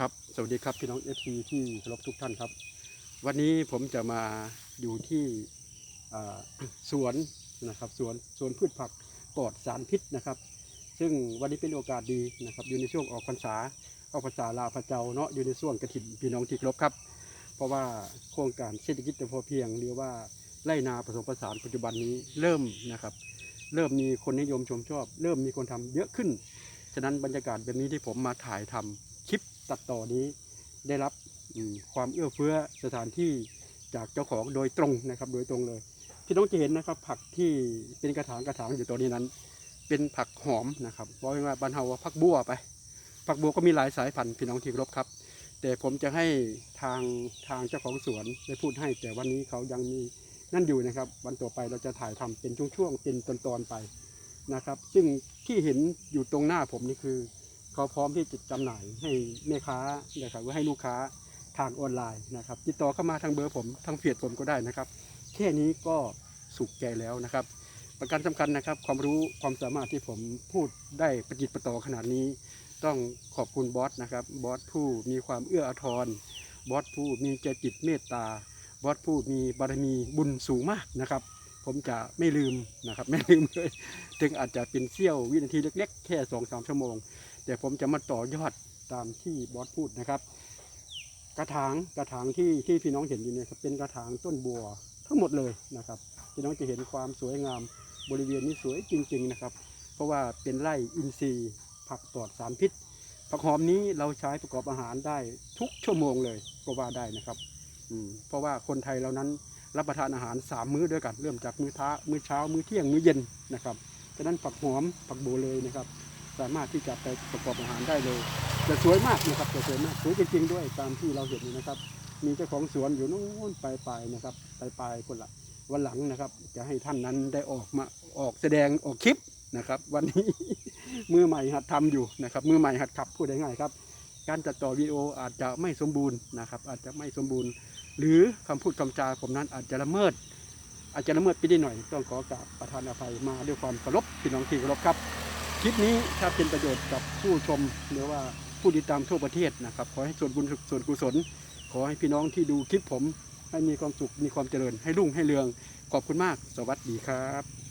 ครับ สวัสดีครับพี่น้องเอฟซีที่เคารพทุกท่านครับ วันนี้ผมจะมาอยู่ที่สวนนะครับสวนสวนพืชผักปลอดสารพิษนะครับ ซึ่งวันนี้เป็นโอกาสดีนะครับอยู่ในช่วงออกพรรษาออกพรรษาลาพระเจ้าเนาะอยู่ในช่วงกระถิ่นพี่น้องที่เคารพครับ เพราะว่าโครงการเศรษฐกิจพอเพียงหรือว่าไร่นาผสมผสานปัจจุบันนี้เริ่มนะครับ เริ่มมีคนนิยมชมชอบ เริ่มมีคนทำเยอะขึ้น ฉะนั้นบรรยากาศแบบนี้ที่ผมมาถ่ายทำค ลิปตัดต่อนี้ได้รับความเอื้อเฟื้อสถานที่จากเจ้าของโดยตรงนะครับ โดยตรงเลยพี่น้องจะเห็นนะครับ ผักที่เป็นกระถางกระถางอยู่ตัวนี้นั้น เป็นผักหอมนะครับเพราะว่าบ้านเฮาว่าผักบัวไป ผักบัวก็มีหลายสายพันธุ์พี่น้องที่รพครับ แต่ผมจะให้ทางทางเจ้าของสวนได้พูดให้แต่วันนี้เขายังมีนั่นอยู่นะครับ วันต่อไปเราจะถ่ายทำเป็นช่วงๆเป็นตอนๆไปนะครับ ซึ่งที่เห็นอยู่ตรงหน้าผมนี่คือ เขาพร้อมที่จะจำหน่ายให้แม่ค้านะครับหรือให้ลูกค้าทางออนไลน์นะครับ ติดต่อเข้ามาทางเบอร์ผมทางเพจผมก็ได้นะครับ แค่นี้ก็สุขใจแล้วนะครับ ประการสำคัญนะครับ ความรู้ความสามารถที่ผมพูดได้ประจิตประต่อขนาดนี้ ต้องขอบคุณบอสนะครับบอสผู้มีความเอื้ออาทรบอสผู้มีใจจิตเมตตาบอสผู้มีบารมีบุญสูงมากนะครับ ผมจะไม่ลืมนะครับ ไม่ลืมเลย ถึงอาจจะเป็นเสี้ยววินาทีเล็ก ๆ แค่สองสามชั่วโมง เดี๋ยวผมจะมาต่อยอดตามที่บอสพูดนะครับ กระถางกระถางที่ที่พี่น้องเห็นอยู่เนี่ยเป็นกระถางต้นบัวทั้งหมดเลยนะครับ พี่น้องจะเห็นความสวยงามบริเวณนี้สวยจริง ๆนะครับ เพราะว่าเป็นไร่อินทรีย์ผักปลอดสารพิษผักหอมนี้เราใช้ประกอบอาหารได้ทุกชั่วโมงเลยก็ว่าได้นะครับเพราะว่าคนไทยเรานั้นรับประทานอาหารสามมื้อด้วยกัน เริ่มจากมื้อท้ามื้อเช้ามื้อเที่ยงมื้อเย็นนะครับฉะนั้นผักหอมผักโบวเลยนะครับ สามารถที่จะไปประกอบอาหารได้เลยจะสวยมากนะครับจะสวยมากสวยจริงๆด้วยตามที่เราเห็นนะครับ มีเจ้าของสวนอยู่นู้นปลายๆนะครับปลายๆคนละวันหลังนะครับ จะให้ท่านนั้นได้ออกมาออกแสดงออกคลิปนะครับ วันนี้มือใหม่หัดทำอยู่นะครับ มือใหม่หัดขับพูดได้ง่ายครับ การตัดต่อวิดีโออาจจะไม่สมบูรณ์นะครับ อาจจะไม่สมบูรณ์ หรือคำพูดคำจาผมนั้นอาจจะละเมิด อาจจะละเมิดไปนิดหน่อย ต้องขอกราบประธานอภัยมาด้วยความเคารพพี่น้องที่เคารพครับ คลิปนี้ถ้าเป็นประโยชน์กับผู้ชมหรือว่าผู้ติดตามทั่วประเทศนะครับ ขอให้ส่วนบุญส่วนกุศล ขอให้พี่น้องที่ดูคลิปผม ให้มีความสุขมีความเจริญให้รุ่งให้เรือง ขอบคุณมาก สวัสดีครับ